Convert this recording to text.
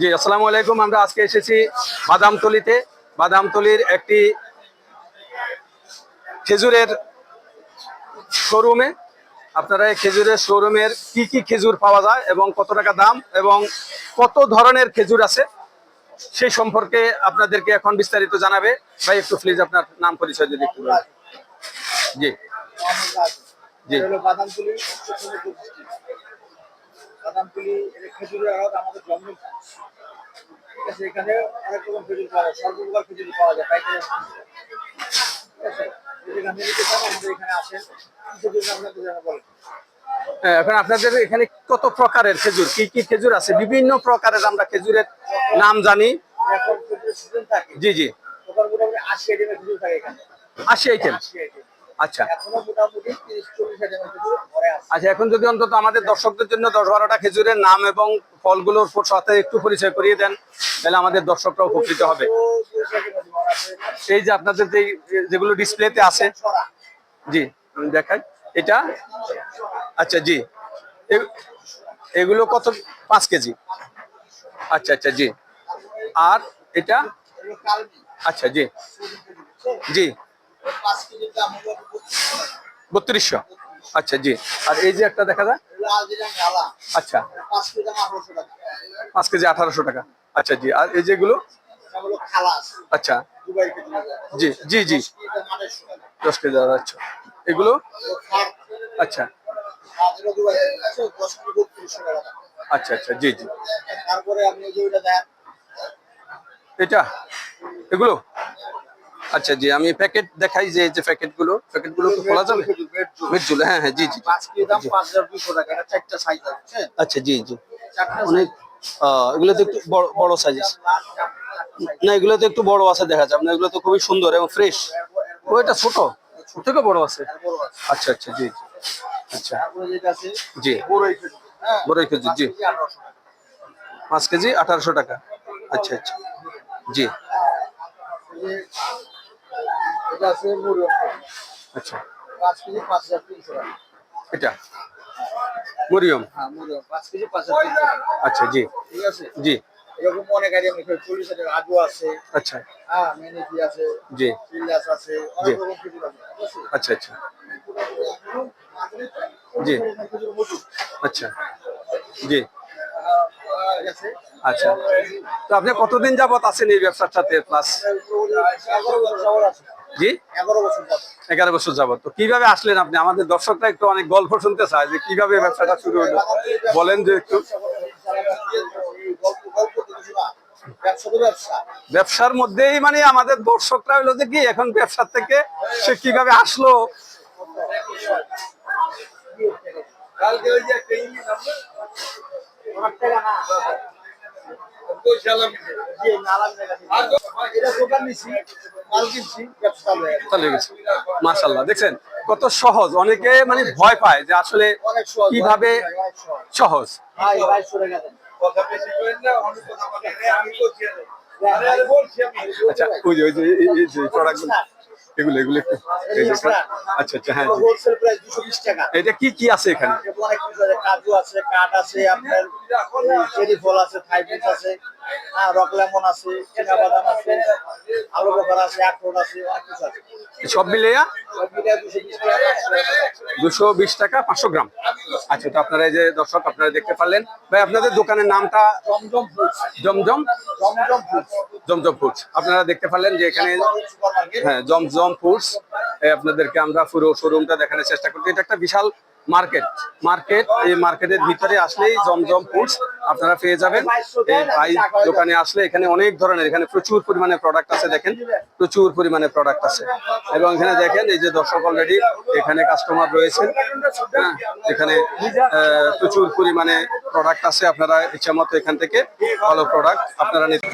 জি, আসসালামু আলাইকুম। আমরা আজকে এসেছি বাদামতলিতে। বাদামতলির একটি খেজুরের শোরুমে। আপনারা এই খেজুরের শোরুমের কি কি খেজুর পাওয়া যায় এবং কত টাকা দাম এবং কত ধরনের খেজুর আছে, সেই সম্পর্কে আপনাদেরকে এখন বিস্তারিত জানাবে। ভাই, একটু প্লিজ আপনার নাম পরিচয় যদি একটু। জি। জি। বাদামতুলি খেজুরের আড়ত আমাদের ঠিক আছে এখানে অনেক রকম খেজুর পাওয়া যায় সর্বপ্রকার খেজুর পাওয়া যায় পাইকারি ঠিক আছে নিতে চান আমাদের এখানে আসেন। খেজুর আপনাদের জানা বলেন? হ্যাঁ, এখন আপনাদের এখানে কত প্রকারের খেজুর? কি কি খেজুর আছে? বিভিন্ন প্রকারের আমরা খেজুরের নাম জানি। জি জি। আশি আইটেম আচ্ছা। আচ্ছা এখন যদি অন্তত আমাদের দর্শকদের জন্য দশ বারোটা খেজুরের নাম এবং ফলগুলোর সাথে একটু পরিচয় করিয়ে দেন তাহলে আমাদের দর্শকরা উপকৃত হবে। এই যে আপনাদের যে যেগুলো ডিসপ্লেতে আছে। জি আমি দেখাই। এটা? আচ্ছা জি। এগুলো কত? পাঁচ কেজি। আচ্ছা আচ্ছা জি। আর এটা? আচ্ছা জি। জি। বত্রিশশো। আচ্ছা জি। আর এই যে একটা দেখা যায়? আচ্ছা। পাঁচ কেজি আঠারোশো টাকা। আচ্ছা জি। আর এই যেগুলো? আচ্ছা। জি জি জি। দশ কেজি আচ্ছা। এগুলো? আচ্ছা। আচ্ছা আচ্ছা জি জি। তারপরে আপনি যে ওইটা এটা? এগুলো? আচ্ছা জি আমি প্যাকেট দেখাই যে এই যে প্যাকেটগুলো প্যাকেটগুলো তো খোলা যাবে? মিরজুল হ্যাঁ হ্যাঁ জি জি কেজি দাম পাঁচ হাজার দুশো টাকা এটা চারটা সাইজ আছে আচ্ছা জি জি। অনেক এগুলো তো একটু বড় বড় সাইজ না এগুলো তো একটু বড় আছে দেখা যায় আপনার এগুলো তো খুবই সুন্দর এবং ফ্রেশ ও এটা ছোট? ওর থেকে বড় আছে? আচ্ছা আচ্ছা জি আচ্ছা। আছে জি। বড়ই খেজুর হ্যাঁ? জি। পাঁচ কেজি আঠারোশো টাকা। কেজি আচ্ছা আচ্ছা। জি। এটা আছে মরিয়ম আচ্ছা। পাঁচ কেজি পাঁচ হাজার তিনশো টাকা। এটা? মরিয়ম হ্যাঁ মরিয়ম পাঁচ কেজি পাঁচ হাজার তিনশো টাকা। আচ্ছা জি। ঠিক আছে? জি। এরকম অনেক আইটেম আছে। চল্লিশ হাজার আজু আছে। আচ্ছা। হ্যাঁ মেনিকি আছে। জি। চিল্লাস আছে। অনেক রকম খেজুর আছে। আচ্ছা আচ্ছা। জি। আচ্ছা। জি। আচ্ছা। তো আপনি কতদিন যাবত আছেন এই ব্যবসার সাথে? প্লাস? এগারো বছর যাবত জি? এগারো বছর যাবত এগারো বছর যাবত তো কীভাবে আসলেন আপনি? আমাদের দর্শকরা একটু অনেক গল্প শুনতে চায় যে কীভাবে ব্যবসাটা শুরু হলো। বলেন যে একটু। ব্যবসার মধ্যেই মানে আমাদের দর্শকরা হলো যে কি এখন ব্যবসার থেকে সে কীভাবে আসলো? কালকে মাশাল্লাহ দেখছেন কত সহজ। অনেকে মানে ভয় পায় যে আসলে কীভাবে সহজ। আচ্ছা ওই যে ওই যে এই- যে এগুলো এগুলো আচ্ছা আচ্ছা হ্যাঁ হোলসেল প্রাইস দুশো বিশ টাকা। এটা কি কি আছে এখানে? অনেক কিছু আছে কাজু আছে কাঠ আছে আপনার চেরি ফল আছে থাইবিট আছে। হ্যাঁ রক লেমন আছে চীনা বাদাম আছে আলু বোখারা আছে আখরোট আছে অনেক কিছু আছে। সব মিলিয়ে দুশো বিশ টাকা দুশো বিশ টাকা পাঁচশো গ্রাম। আচ্ছা তো আপনারা এই যে দর্শক আপনারা দেখতে পারলেন। ভাই আপনাদের দোকানের নামটা? Zamzam foods Zamzam? Zamzam foods Zamzam foods আপনারা দেখতে পারলেন যে এখানে হ্যাঁ জমজম ফুডস আপনাদেরকে আমরা পুরো শোরুমটা দেখানোর চেষ্টা করছি। এটা একটা বিশাল মার্কেট। মার্কেট, এই মার্কেটের ভিতরে আসলেই জমজম ফুডস আপনারা পেয়ে যাবেন। এই ভাই দোকানে আসলে এখানে অনেক ধরনের, এখানে প্রচুর পরিমাণে প্রোডাক্ট আছে দেখেন, প্রচুর পরিমাণে প্রোডাক্ট আছে। এবং এখানে দেখেন, এই যে দর্শক অলরেডি এখানে কাস্টমার রয়েছেন। হ্যাঁ এখানে প্রচুর পরিমাণে প্রোডাক্ট আছে। আপনারা ইচ্ছা মতো এখান থেকে ভালো প্রোডাক্ট আপনারা নিতে